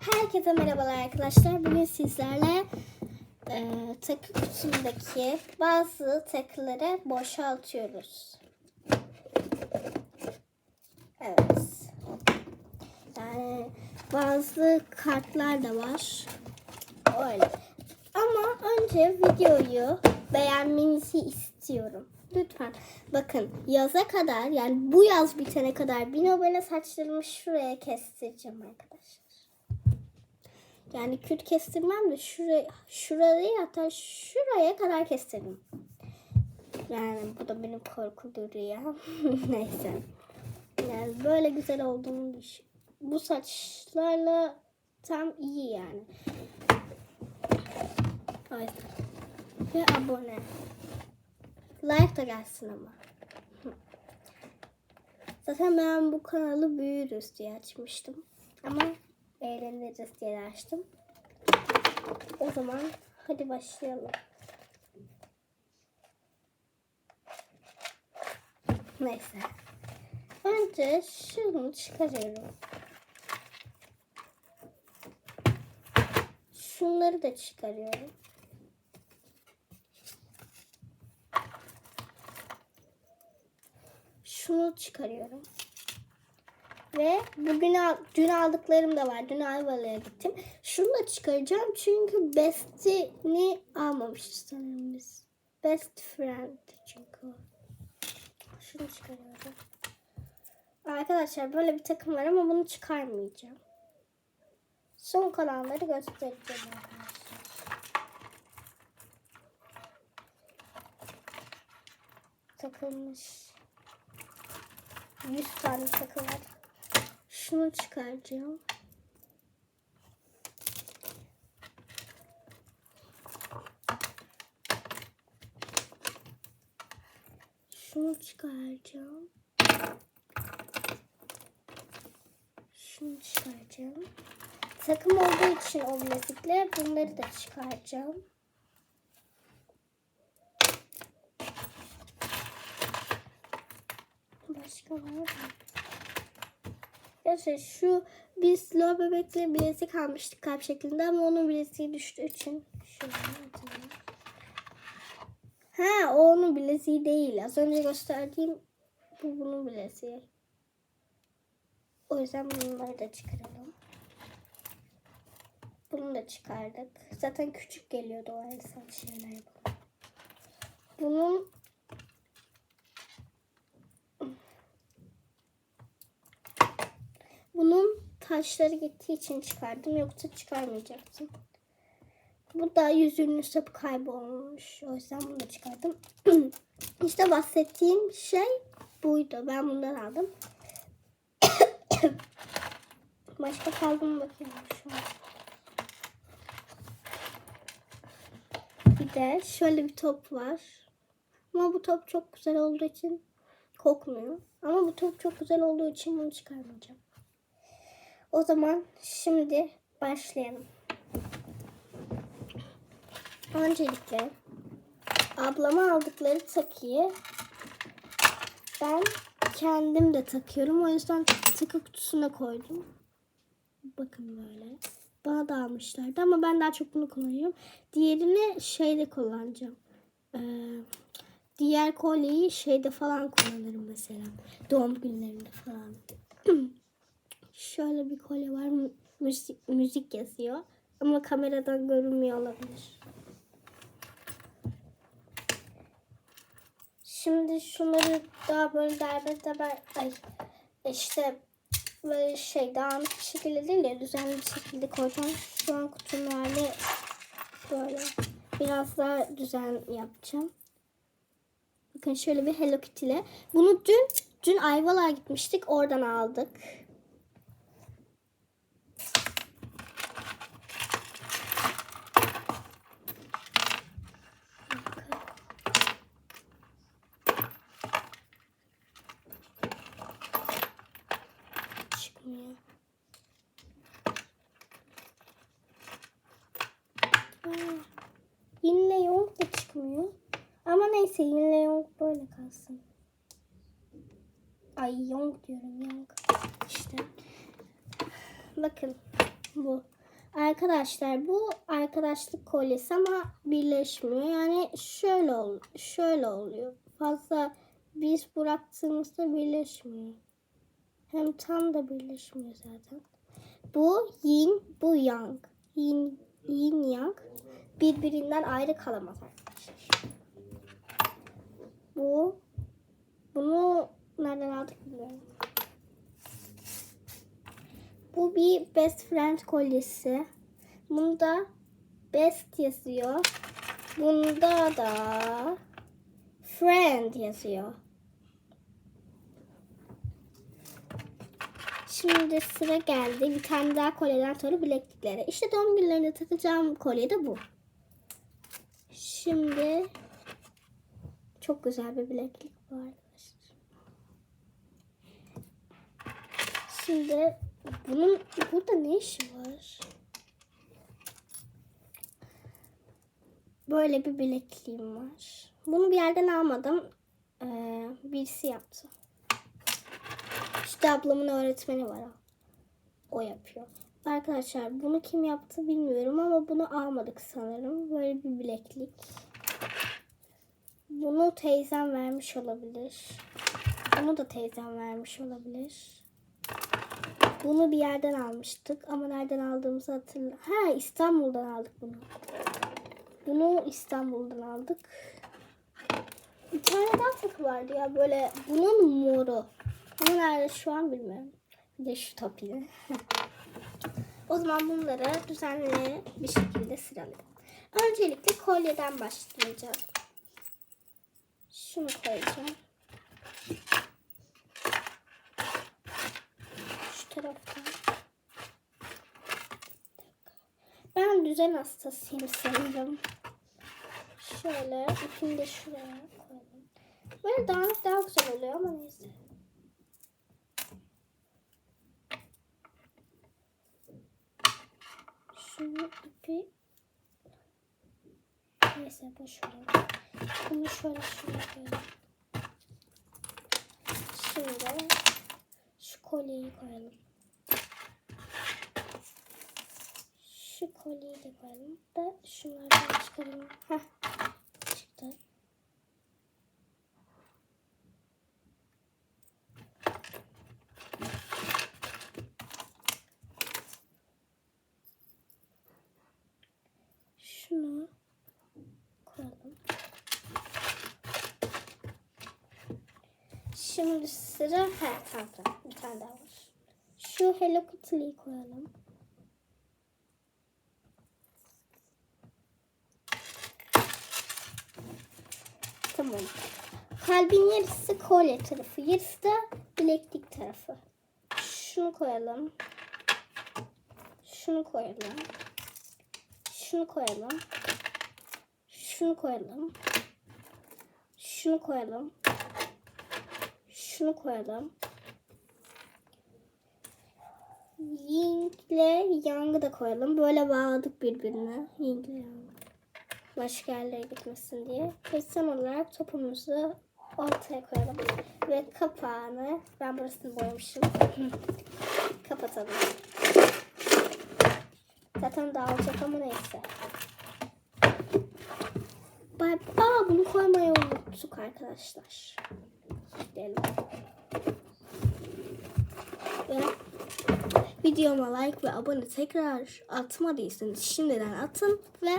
Herkese merhabalar arkadaşlar. Bugün sizlerle e, takı kutusundaki bazı takıları boşaltıyoruz. Evet. Yani bazı kartlar da var. Öyle. Ama önce videoyu beğenmenizi istiyorum. Lütfen. Bakın yaza kadar yani bu yaz bitene kadar bin abone saçlarımı şuraya kestireceğim arkadaşlar. Yani küt kestirmem de şuraya, şurayı hatta şuraya kadar kestiririm. Yani bu da benim korkulu rüyam. Neyse. Yani böyle güzel olduğunu düşün. Bu saçlarla tam iyi yani. O. Ve abone. Like da gelsin ama. Zaten ben bu kanalı büyürüz diye açmıştım. Ama eğleniriz diye açtım. O zaman hadi başlayalım. Neyse. Önce şunu çıkarıyorum. Şunları da çıkarıyorum. Şunu çıkarıyorum. Ve bugün al- dün aldıklarım da var. Dün Ayvalık'a gittim. Şunu da çıkaracağım çünkü Best'ini almamışız sanırım biz. Best friend çünkü o. Şunu çıkarıyorum. Arkadaşlar böyle bir takım var ama bunu çıkarmayacağım. Son kalanları göstereceğim arkadaşlar. Takılmış. 100 tane takı var. Şunu çıkaracağım. Şunu çıkaracağım. Şunu çıkaracağım. Takım olduğu için o bilezikle bunları da çıkaracağım. Başka var mı? Gerçi şu biz Lo bebekle bilezik almıştık kalp şeklinde ama onun bileziği düştüğü için atalım. Ha o onun bileziği değil. Az önce gösterdiğim bu bunun bileziği. O yüzden bunları da çıkaralım. Bunu da çıkardık. Zaten küçük geliyordu o el şeyler bana. Bunun Taşları gittiği için çıkardım. Yoksa çıkarmayacaktım. Bu da yüzünün sapı kaybolmuş. O yüzden bunu çıkardım. işte bahsettiğim şey buydu. Ben bundan aldım. Başka kaldı mı bakayım şu an. Bir de şöyle bir top var. Ama bu top çok güzel olduğu için kokmuyor. Ama bu top çok güzel olduğu için bunu çıkarmayacağım. O zaman şimdi başlayalım. Öncelikle ablama aldıkları takıyı ben kendim de takıyorum. O yüzden takı kutusuna koydum. Bakın böyle. Bana da almışlardı ama ben daha çok bunu kullanıyorum. Diğerini şeyde kullanacağım. Ee, diğer kolyeyi şeyde falan kullanırım mesela. Doğum günlerinde falan. Şöyle bir kolye var. Mü- Müzik, müzik yazıyor. Ama kameradan görünmüyor olabilir. Şimdi şunları daha böyle derbez derbez ay işte böyle şey dağınık bir şekilde değil de düzenli bir şekilde koyacağım. Şu an kutunun böyle. Biraz daha düzen yapacağım. Bakın şöyle bir Hello Kitty ile. Bunu dün dün Ayvalık'a gitmiştik. Oradan aldık. Çıkmıyor. Aa, Yinle Yong da çıkmıyor. Ama neyse Yinle Yong böyle kalsın. Ay Yong diyorum Yong. İşte. Bakın Bu. Arkadaşlar bu arkadaşlık kolyesi ama birleşmiyor. Yani şöyle ol şöyle oluyor. Fazla biz bıraktığımızda birleşmiyor. Hem tam da birleşmiyor zaten. Bu yin, bu yang. Yin, yin yang birbirinden ayrı kalamaz. Bu bunu nereden aldık bilmiyorum. Bu bir best friend kolyesi. Bunda best yazıyor. Bunda da friend yazıyor. Şimdi sıra geldi. Bir tane daha kolyeden sonra bilekliklere. İşte doğum günlerinde takacağım kolye de bu. Şimdi çok güzel bir bileklik bu arkadaşlar. Şimdi bunun burada ne işi var? Böyle bir bilekliğim var. Bunu bir yerden almadım. Ee, birisi yaptı. İşte ablamın öğretmeni var. O yapıyor. Arkadaşlar bunu kim yaptı bilmiyorum ama bunu almadık sanırım. Böyle bir bileklik. Bunu teyzem vermiş olabilir. Bunu da teyzem vermiş olabilir. Bunu bir yerden almıştık ama nereden aldığımızı hatırlamıyorum. Ha İstanbul'dan aldık bunu. Bunu İstanbul'dan aldık. Bir tane daha takı vardı ya böyle bunun moru. Ama nerede şu an bilmiyorum. Bir de şu topiyi. o zaman bunları düzenli bir şekilde sıralayalım. Öncelikle kolyeden başlayacağız. Şunu koyacağım. Şu taraftan. Ben düzen hastasıyım sanırım. Şöyle ipini de şuraya koyalım. Böyle dağınık daha güzel oluyor ama neyse. Şunu ipi neyse boş ver. Bunu şöyle şuraya koyalım. Şimdi şu kolyeyi koyalım. Şu kolyeyi de koyalım da şunlardan çıkaralım. Heh, çıktı. Şunu koyalım. Şimdi sıra ha tamam bir tane daha var. Şu Hello Kitty'yi koyalım. Tamam. Kalbin yarısı kolye tarafı, yarısı da bileklik tarafı. Şunu koyalım. Şunu koyalım. Şunu koyalım. Şunu koyalım. Şunu koyalım. Şunu koyalım. Ying ile Yang'ı da koyalım. Böyle bağladık birbirine. Ying ile Yang. Başka yerlere gitmesin diye. Ve son olarak topumuzu ortaya koyalım. Ve kapağını, ben burasını boyamışım. Kapatalım. Zaten dağılacak ama neyse. Bay, aa bunu koymayı unuttuk arkadaşlar. Gidelim. Ve videoma like ve abone tekrar atmadıysanız şimdiden atın ve